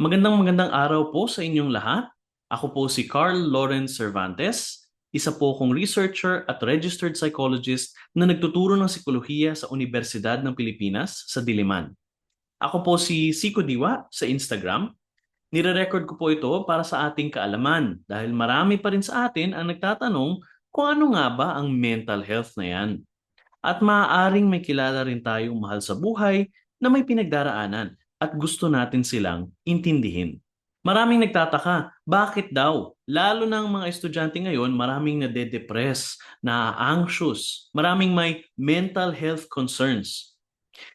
Magandang magandang araw po sa inyong lahat. Ako po si Carl Lawrence Cervantes, isa po akong researcher at registered psychologist na nagtuturo ng psikolohiya sa Universidad ng Pilipinas sa Diliman. Ako po si Siko Diwa sa Instagram. Nire-record ko po ito para sa ating kaalaman dahil marami pa rin sa atin ang nagtatanong kung ano nga ba ang mental health na yan. At maaaring may kilala rin tayong mahal sa buhay na may pinagdaraanan at gusto natin silang intindihin. Maraming nagtataka, bakit daw? Lalo ng mga estudyante ngayon, maraming nade-depress, na-anxious, maraming may mental health concerns.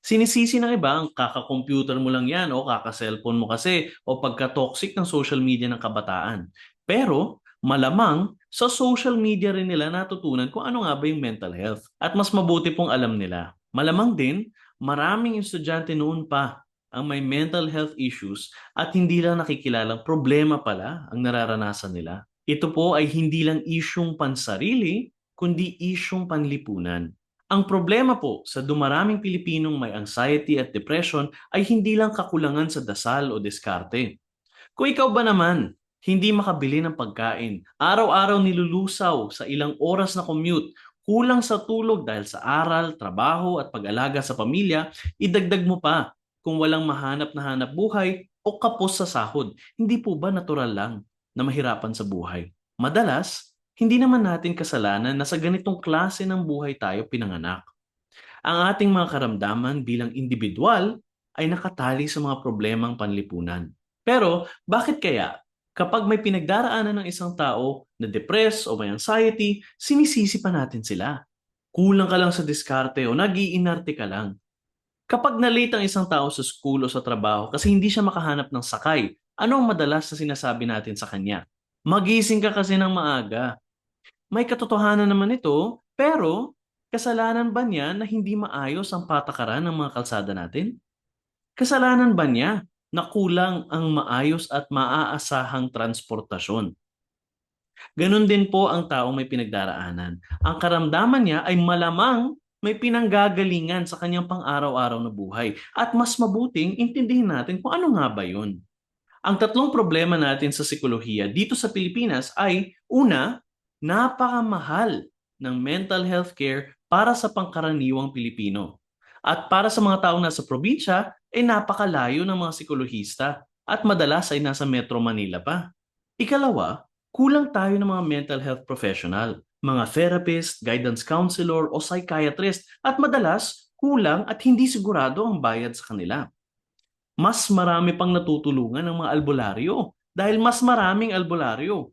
Sinisisi ng iba ang kaka-computer mo lang yan o kaka-cellphone mo kasi o pagka-toxic ng social media ng kabataan. Pero malamang sa social media rin nila natutunan kung ano nga ba yung mental health. At mas mabuti pong alam nila. Malamang din, maraming estudyante noon pa ang may mental health issues at hindi lang nakikilalang problema pala ang nararanasan nila. Ito po ay hindi lang isyong pansarili, kundi isyong panlipunan. Ang problema po sa dumaraming Pilipinong may anxiety at depression ay hindi lang kakulangan sa dasal o diskarte. Kung ikaw ba naman, hindi makabili ng pagkain, araw-araw nilulusaw sa ilang oras na commute, kulang sa tulog dahil sa aral, trabaho at pag-alaga sa pamilya, idagdag mo pa kung walang mahanap na hanap buhay o kapos sa sahod. Hindi po ba natural lang na mahirapan sa buhay? Madalas, hindi naman natin kasalanan na sa ganitong klase ng buhay tayo pinanganak. Ang ating mga karamdaman bilang individual ay nakatali sa mga problemang panlipunan. Pero bakit kaya kapag may pinagdaraanan ng isang tao na depressed o may anxiety, sinisisi pa natin sila? Kulang ka lang sa diskarte o nag-iinarte ka lang. Kapag na-late ang isang tao sa school o sa trabaho kasi hindi siya makahanap ng sakay, ano ang madalas na sinasabi natin sa kanya? Magising ka kasi ng maaga. May katotohanan naman ito, pero kasalanan ba niya na hindi maayos ang patakaran ng mga kalsada natin? Kasalanan ba niya na kulang ang maayos at maaasahang transportasyon? Ganon din po ang taong may pinagdaraanan. Ang karamdaman niya ay malamang may pinanggagalingan sa kanyang pang-araw-araw na buhay. At mas mabuting intindihin natin kung ano nga ba yun. Ang tatlong problema natin sa psikolohiya dito sa Pilipinas ay, una, napakamahal ng mental health care para sa pangkaraniwang Pilipino. At para sa mga taong nasa probinsya, ay napakalayo ng mga psikolohista at madalas ay nasa Metro Manila pa. Ikalawa, kulang tayo ng mga mental health professional mga therapist, guidance counselor o psychiatrist at madalas kulang at hindi sigurado ang bayad sa kanila. Mas marami pang natutulungan ng mga albularyo dahil mas maraming albularyo.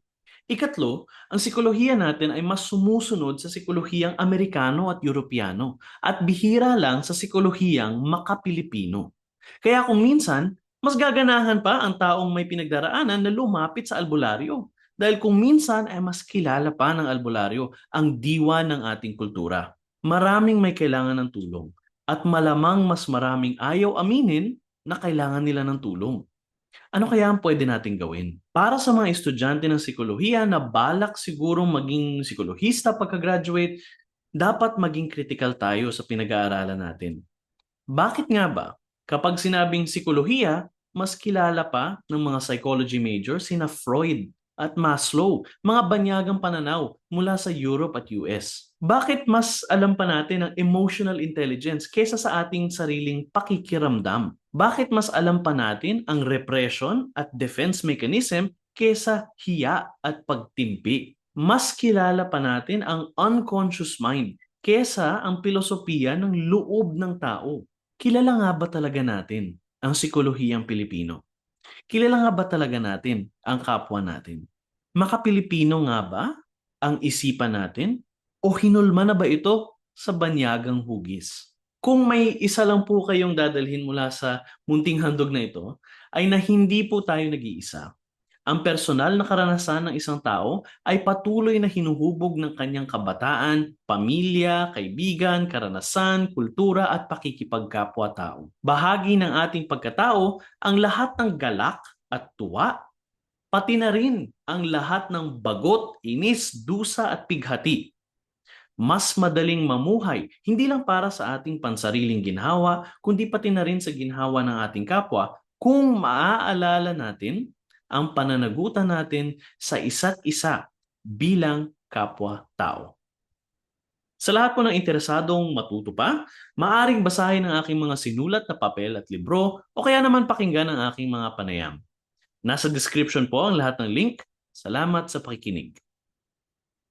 Ikatlo, ang sikolohiya natin ay mas sumusunod sa sikolohiyang Amerikano at Europeyano at bihira lang sa sikolohiyang makapilipino. Kaya kung minsan, mas gaganahan pa ang taong may pinagdaraanan na lumapit sa albularyo dahil kung minsan ay mas kilala pa ng albularyo ang diwa ng ating kultura. Maraming may kailangan ng tulong at malamang mas maraming ayaw aminin na kailangan nila ng tulong. Ano kaya ang pwede nating gawin? Para sa mga estudyante ng psikolohiya na balak sigurong maging psikolohista pagka-graduate, dapat maging critical tayo sa pinag-aaralan natin. Bakit nga ba? Kapag sinabing psikolohiya, mas kilala pa ng mga psychology major sina Freud at Maslow, mga banyagang pananaw mula sa Europe at US. Bakit mas alam pa natin ang emotional intelligence kesa sa ating sariling pakikiramdam? Bakit mas alam pa natin ang repression at defense mechanism kesa hiya at pagtimpi? Mas kilala pa natin ang unconscious mind kesa ang pilosopiya ng loob ng tao. Kilala nga ba talaga natin ang psikolohiyang Pilipino? Kilala nga ba talaga natin ang kapwa natin? Makapilipino nga ba ang isipan natin? O hinulma na ba ito sa banyagang hugis? Kung may isa lang po kayong dadalhin mula sa munting handog na ito, ay na hindi po tayo nag-iisa. Ang personal na karanasan ng isang tao ay patuloy na hinuhubog ng kanyang kabataan, pamilya, kaibigan, karanasan, kultura at pakikipagkapwa-tao. Bahagi ng ating pagkatao ang lahat ng galak at tuwa, pati na rin ang lahat ng bagot, inis, dusa at pighati. Mas madaling mamuhay, hindi lang para sa ating pansariling ginhawa, kundi pati na rin sa ginhawa ng ating kapwa kung maaalala natin ang pananagutan natin sa isa't isa bilang kapwa-tao. Sa lahat po ng interesadong matuto pa, maaring basahin ang aking mga sinulat na papel at libro o kaya naman pakinggan ang aking mga panayam. Nasa description po ang lahat ng link. Salamat sa pakikinig.